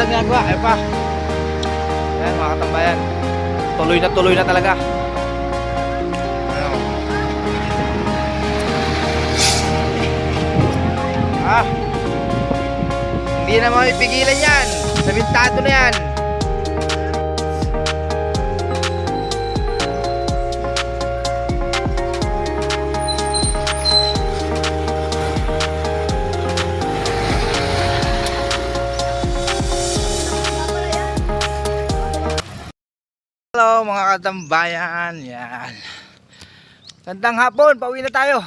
lang ginagawa. Ayun pa. Ayan mga katambayan. Tuloy na tuloy na talaga. Ah. Hindi na mapipigilan yan. Sabintado na yan. Hello mga katambayan. Yan. Gandang hapon. Pauwi na tayo.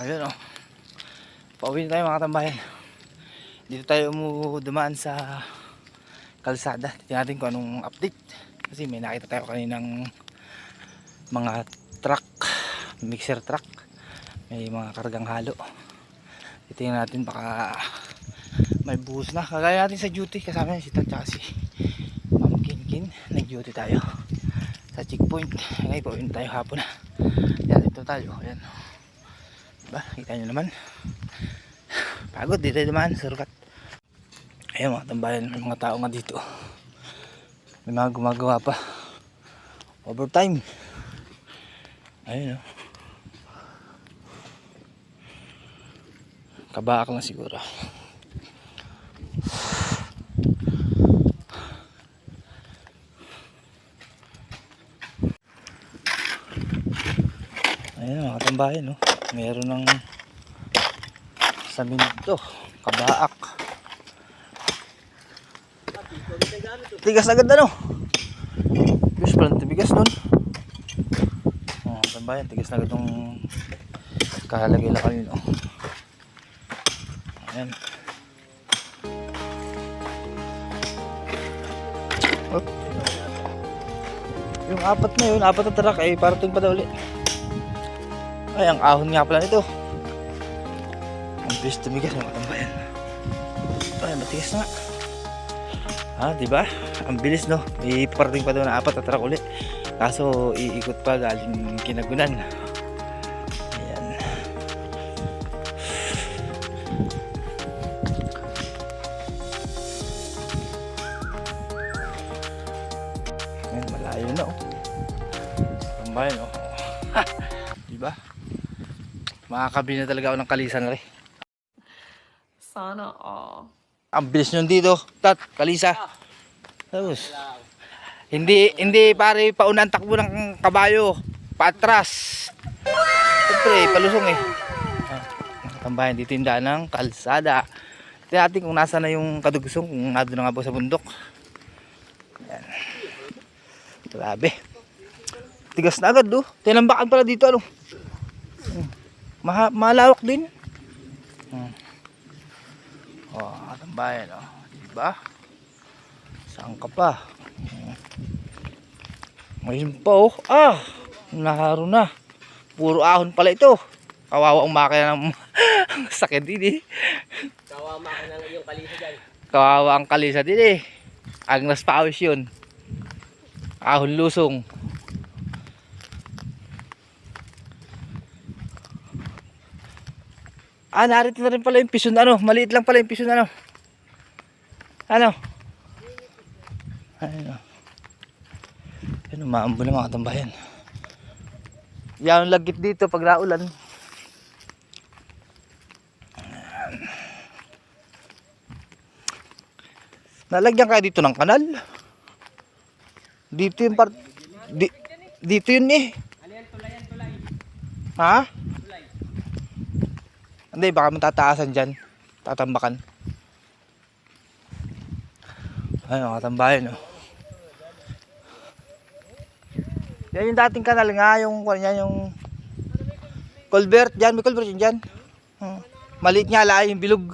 Ayun oh. Pauwi na tayo mga katambayan. Dito tayo umudumaan sa kalsada. Tingnan natin kung anong update. Kasi may nakita tayo kaninang mga truck. Mixer truck. May mga kargang halo. Titingnan natin baka may buhos na. Kagaya natin sa duty. Kasama niya si Tat si Kinkin. Nag-duty tayo sa checkpoint. Ngayon pauwi na tayo hapon na. Yan, ito tayo. Yan. Diba? Kita nyo naman. Pagod dito naman, surukat. Ayun mga tambayan, may mga tao nga dito. May mga gumagawa pa. Overtime. Ayun oh. Kabaak lang siguro. Ayun mga tambayan no. Meron ng saminto, kabaak. Tigas agad ano? Bigas pala tibigas nun. Oh, tambayan, tigas na agad yung kahalagay lang kanino. Ayan. Oh. Yung apat na yun, apat na truck ay parating pa daw ulit. Ay, ang ahon nga pala nito. Ang bilis tumigas mga tambayan. Ay, matigas na. Ah, di ba? Ang bilis no. Iparating pa daw na apat na truck ulit. Kaso iikot pa galing kinagunan. Ayan. Ayan, malayo na oh. Tambayan oh. di ba? Makakabili na talaga ako ng kalisan rin. Sana all. Ang bilis nyo dito. Tat, kalisa. Tapos. Hindi, hindi pare paunang takbo ng kabayo. Patras. Siyempre, palusong eh. Ah, Tambayan dito yung daan ng kalsada. Tingnan natin kung nasa na yung kadugusong, kung nado na nga ba sa bundok. Yan. Grabe. Tigas na agad, do. Tinambakan pala dito, ano. Maha malawak din. Hmm. Oh, tambayan, oh. Diba? Saan ka pa? Hmm. Ngayon pa, oh. Ah! Naharo na. Puro ahon pala ito. Kawawa ang makina ng sakit din eh. Kawawa ka na yung kalisa dyan. Kawawa ang kalisa din eh. Agnas pawis yun. Ahon lusong. Ah, narito na rin pala yung pison ano. Maliit lang pala yung pison ano. Ano? Ano? Ano, maambo na mga tambayan. Yan ang lagit dito pag naulan. Nalagyan kaya dito ng kanal. Dito yung part... Di, dito yun eh. Ha? Hindi, baka matataasan dyan. Tatambakan. Ay, mga tambayan, oh. Yan yung dating kanal nga, yung, yan yung culvert dyan, may culvert yun dyan. Hmm. Maliit nga lang yung bilog.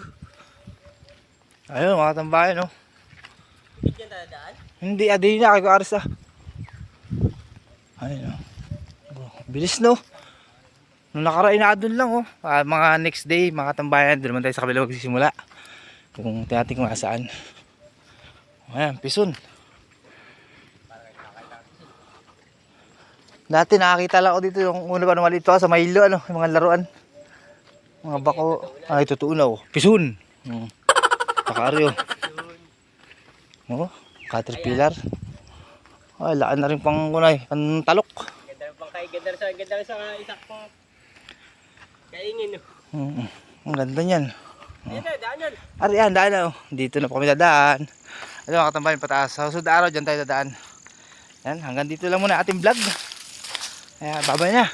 Ayun, mga tambayan, oh. Hindi yan dadaan? Hindi, adi na kay Aris ah. Ayun oh. Oh, Bilis no. Nung nakarain na doon lang oh. Ah, mga next day, mga tambayan, doon naman tayo sa kabila magsisimula. Kung tinating kung nasaan. Ayan, pison. Dati nakakita lang ako dito yung una pa nung maliit pa sa Mailo, ano, yung mga laruan. Mga bako. Ay, totoo na oh. Pison. Hmm. Takaryo. Oh, caterpillar. Ay, laan na rin pang kunay, pang talok. Ganda pang kay, ganda sa, ganda sa isak pang kaingin. oh. Mm, ang ganda niyan. Ayun tayo, daan yan. Ariyan, daan na. oh. Dito na po kami dadaan. Ito mga katambayan pataas. Sa susunod na araw, dyan tayo dadaan. Yan, hanggang dito lang muna ating vlog. Kaya, babay na.